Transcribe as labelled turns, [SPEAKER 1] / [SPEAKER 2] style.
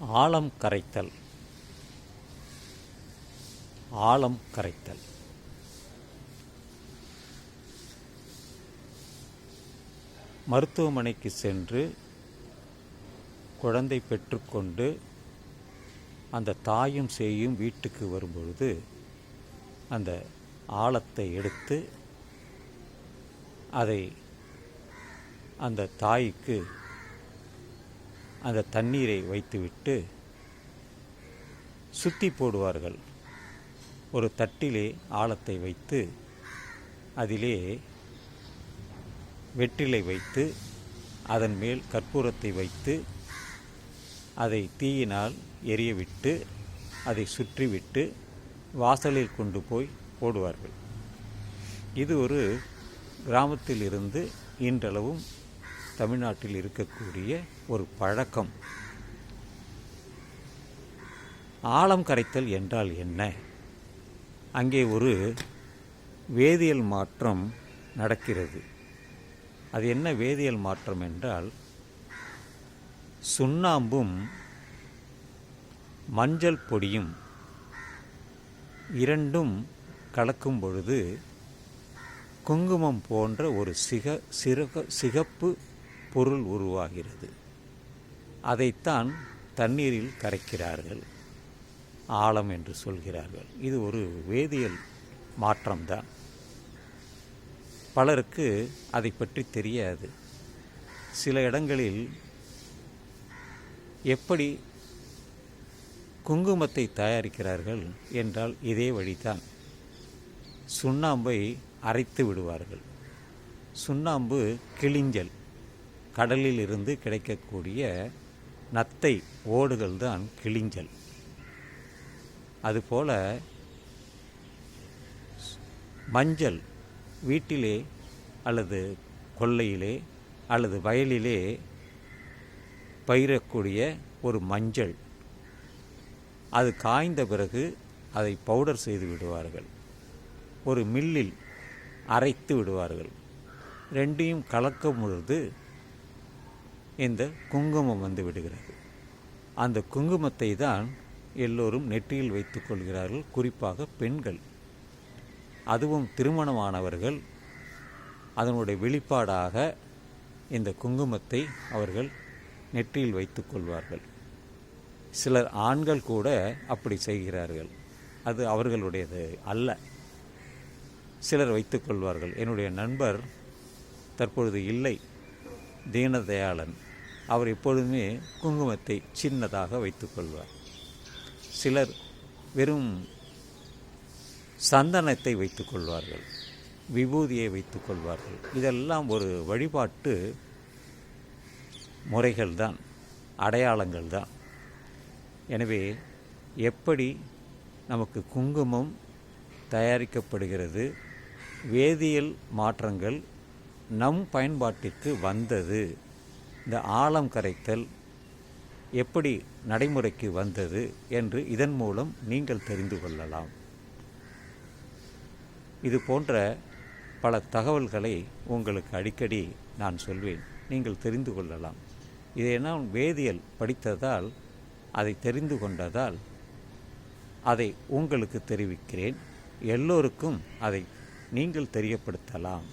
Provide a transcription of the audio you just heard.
[SPEAKER 1] ஆழம் கரைத்தல். ஆழம் கரைத்தல். மருத்துவமனைக்கு சென்று குழந்தை பெற்றுக்கொண்டு அந்த தாயும் சேயும் வீட்டுக்கு வரும்பொழுது அந்த ஆழத்தை எடுத்து அதை அந்த தாய்க்கு அந்த தண்ணீரை வைத்துவிட்டு சுத்தி போடுவார்கள். ஒரு தட்டிலே ஆழத்தை வைத்து அதிலே வெற்றிலை வைத்து அதன் மேல் கற்பூரத்தை வைத்து அதை தீயினால் எரியவிட்டு அதை சுற்றிவிட்டு வாசலில் கொண்டு போய் போடுவார்கள். இது ஒரு கிராமத்தில் இருந்து இன்றளவும் தமிழ்நாட்டில் இருக்கக்கூடிய ஒரு பழக்கம். ஆழம் கரைத்தல் என்றால் என்ன? அங்கே ஒரு வேதியியல் மாற்றம் நடக்கிறது. அது என்ன வேதியியல் மாற்றம் என்றால் சுண்ணாம்பும் மஞ்சள் பொடியும் இரண்டும் கலக்கும் பொழுது குங்குமம் போன்ற ஒரு சிக சிறக சிகப்பு பொருள் உருவாகிறது. அதைத்தான் தண்ணீரில் கரைக்கிறார்கள். ஆழம் என்று சொல்கிறார்கள். இது ஒரு வேதியியல் மாற்றம்தான். பலருக்கு அதை பற்றி தெரியாது. சில இடங்களில் எப்படி குங்குமத்தை தயாரிக்கிறார்கள் என்றால் இதே வழிதான். சுண்ணாம்பை அரைத்து விடுவார்கள். சுண்ணாம்பு கிளிஞ்சல் கடலில் இருந்து கிடைக்கக்கூடிய நத்தை ஓடுகள் தான் கிளிஞ்சல் அதுபோல மஞ்சள் வீட்டிலே அல்லது கொல்லையிலே அல்லது வயலிலே பயிரக்கூடிய ஒரு மஞ்சள். அது காய்ந்த பிறகு அதை பவுடர் செய்து விடுவார்கள். ஒரு மில்லில் அரைத்து விடுவார்கள். ரெண்டையும் கலக்கும் பொழுது இந்த குங்குமம் வந்து விடுகிறது. அந்த குங்குமத்தை தான் எல்லோரும் நெற்றியில் வைத்துக் கொள்கிறார்கள். குறிப்பாக பெண்கள். அதுவும் திருமணமானவர்கள் அதனுடைய வெளிப்பாடாக இந்த குங்குமத்தை அவர்கள் நெற்றியில் வைத்துக் கொள்வார்கள். சிலர் ஆண்கள் கூட அப்படி செய்கிறார்கள். அது அவர்களுடையது அல்ல. சிலர் வைத்துக் கொள்வார்கள். என்னுடைய நண்பர் தற்பொழுது இல்லை. தீனதயாளன். அவர் எப்பொழுதுமே குங்குமத்தை சின்னதாக வைத்துக்கொள்வார் சிலர் வெறும் சந்தனத்தை வைத்துக்கொள்வார்கள் விபூதியை வைத்துக்கொள்வார்கள் இதெல்லாம் ஒரு வழிபாட்டு முறைகள் தான் அடையாளங்கள் தான் எனவே எப்படி நமக்கு குங்குமம் தயாரிக்கப்படுகிறது வேதியியல் மாற்றங்கள் நம் பயன்பாட்டிற்கு வந்தது இந்த ஆழம் கரைத்தல் எப்படி நடைமுறைக்கு வந்தது என்று இதன் மூலம் நீங்கள் தெரிந்து கொள்ளலாம். இது போன்ற பல தகவல்களை உங்களுக்கு அடிக்கடி நான் சொல்வேன். நீங்கள் தெரிந்து கொள்ளலாம். இதை நான் வேதியியல் படித்ததால் அதை தெரிந்து கொண்டதால் அதை உங்களுக்கு தெரிவிக்கிறேன். எல்லோருக்கும் அதை நீங்கள் தெரியப்படுத்தலாம்.